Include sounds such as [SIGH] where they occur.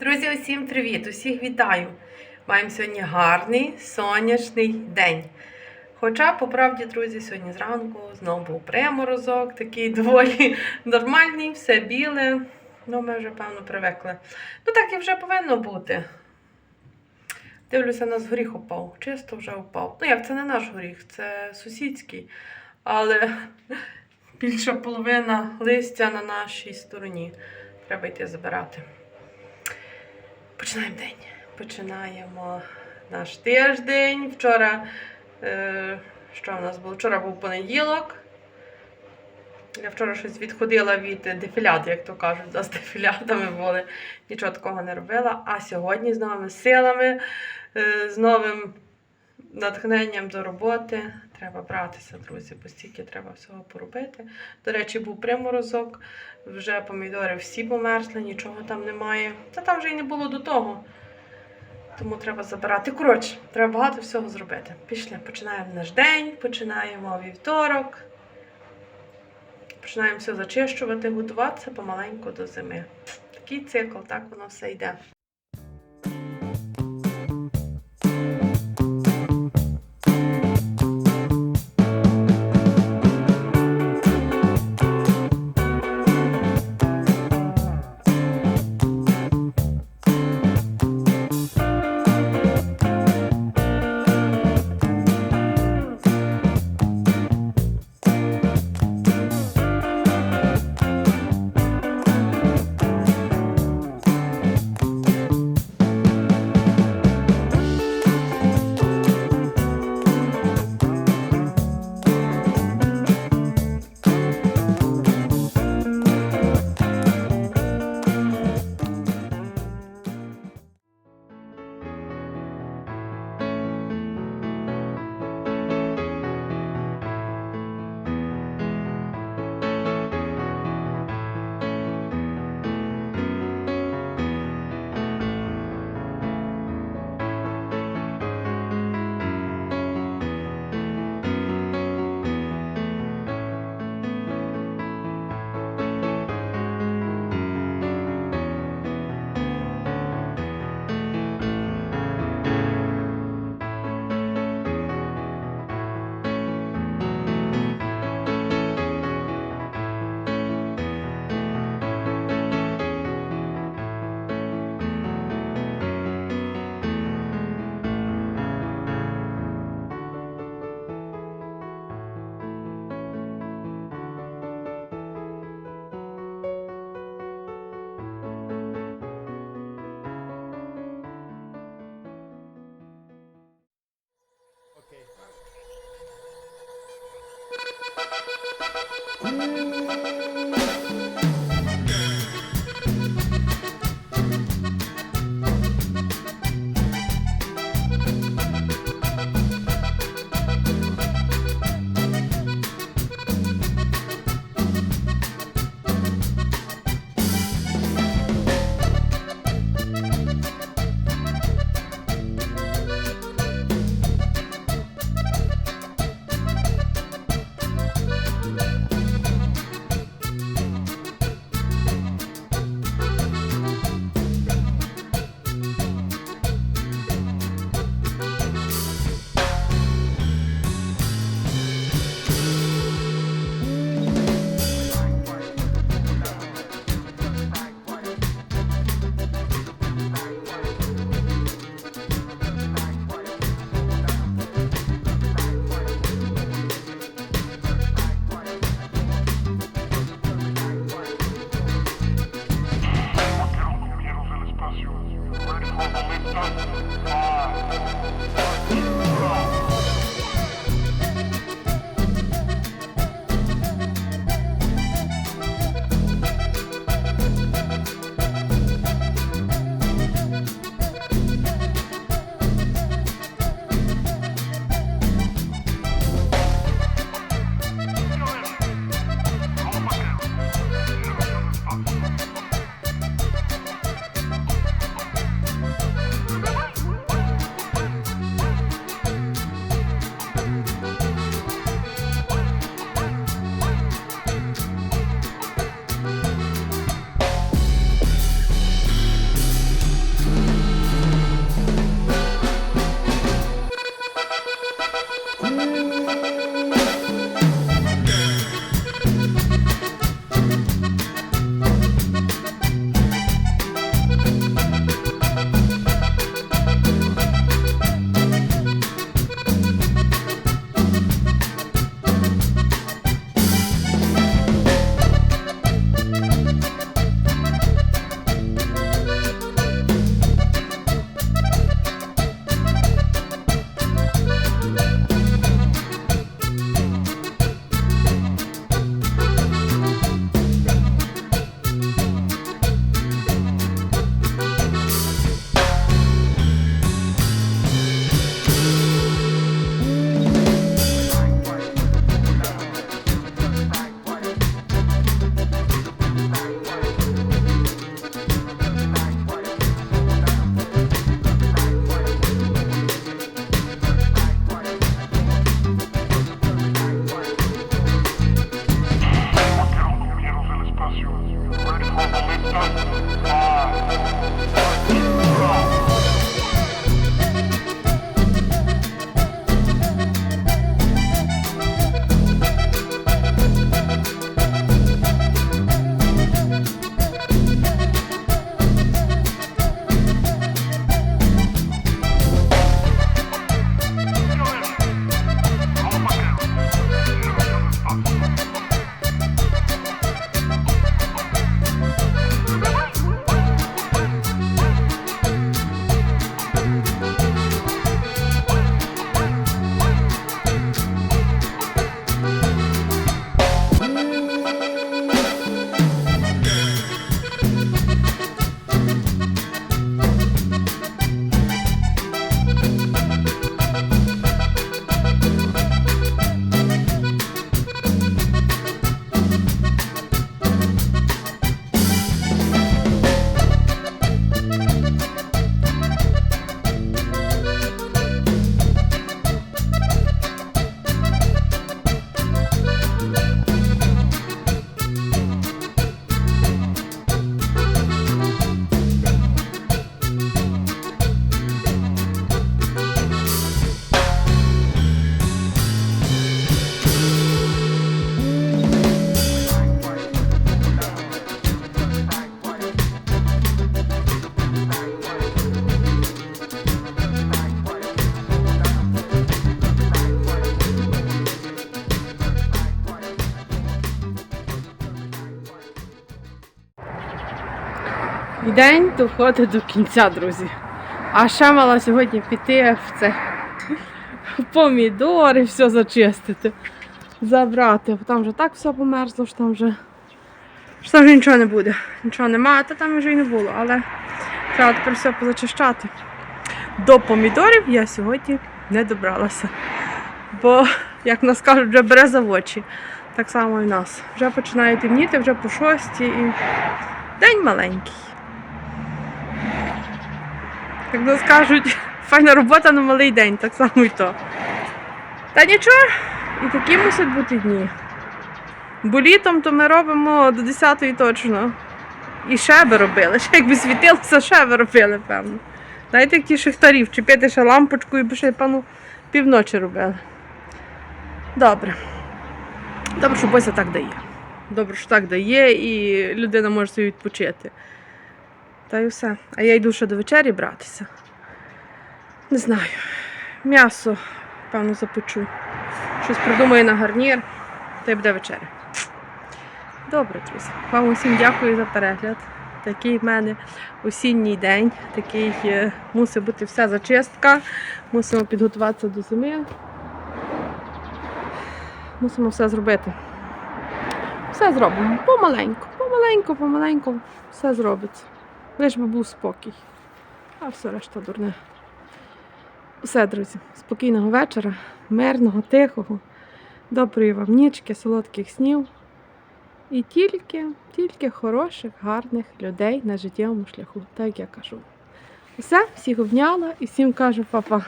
Друзі, усім привіт! Усіх вітаю! Маємо сьогодні гарний сонячний день. Хоча, по правді, друзі, сьогодні зранку знову був приморозок, такий [LAUGHS] доволі нормальний, все біле. Ну, ми вже, певно, привикли. Ну, так і вже повинно бути. Дивлюся, нас горіх упав. Чисто вже упав. Ну, як це не наш горіх, це сусідський. Але [LAUGHS] більша половина листя на нашій стороні. Треба йти забирати. Починаємо день. Починаємо наш тиждень. Вчора, е, що в нас було? Вчора був понеділок. Я вчора щось відходила від дефілят, як то кажуть, да, з [LAUGHS] дефілятами були. Нічого такого не робила. А сьогодні з новими силами, е, з новим натхненням до роботи. Треба братися, друзі, бо стільки треба всього поробити. До речі, був приморозок, вже помідори всі померзли, нічого там немає. Та там вже й не було до того. Тому треба забирати. Коротше, треба багато всього зробити. Пішли, починаємо наш день, починаємо вівторок. Починаємо все зачищувати, готуватися помаленьку до зими. Такий цикл, так воно все йде. День доходить до кінця, друзі. А ще мала сьогодні піти в це помідори, все зачистити, забрати. Бо там вже так все померзло, що там вже, що там вже нічого не буде. Нічого немає, та там вже й не було, але треба тепер все позачищати. До помідорів я сьогодні не добралася. Бо, як нас кажуть, вже бере за очі. Так само і в нас. Вже починає темніти, вже по шостій і день маленький. Як нас кажуть, файна робота на малий день, так само і то. Та нічого, і такі мусять бути дні. Бо літом то ми робимо до 10-ї точно. І ще би робили. Ще якби світилося, ще би робили, певно. Знаєте, як ті шахтарі, вчепити ще лампочку і би ще, певно, півночі робили. Добре. Добре, що Бося так дає. Добре, що так дає, і людина може собі відпочити. Та й все. А я йду ще до вечері братися. Не знаю. М'ясо, певно, запечу. Щось придумаю на гарнір, та й буде вечеря. Добре, друзі. Вам усім дякую за перегляд. Такий в мене осінній день, такий е, мусить бути вся зачистка. Мусимо підготуватися до зими. Мусимо все зробити. Все зробимо. Помаленьку, помаленьку, помаленьку, все зробиться. Лиш би був спокій. А все решта дурне. Все, друзі, спокійного вечора, мирного, тихого, доброї вам нічки, солодких снів. І тільки, тільки хороших, гарних людей на життєвому шляху, так як я кажу. Все, всіх обняла і всім кажу па-па.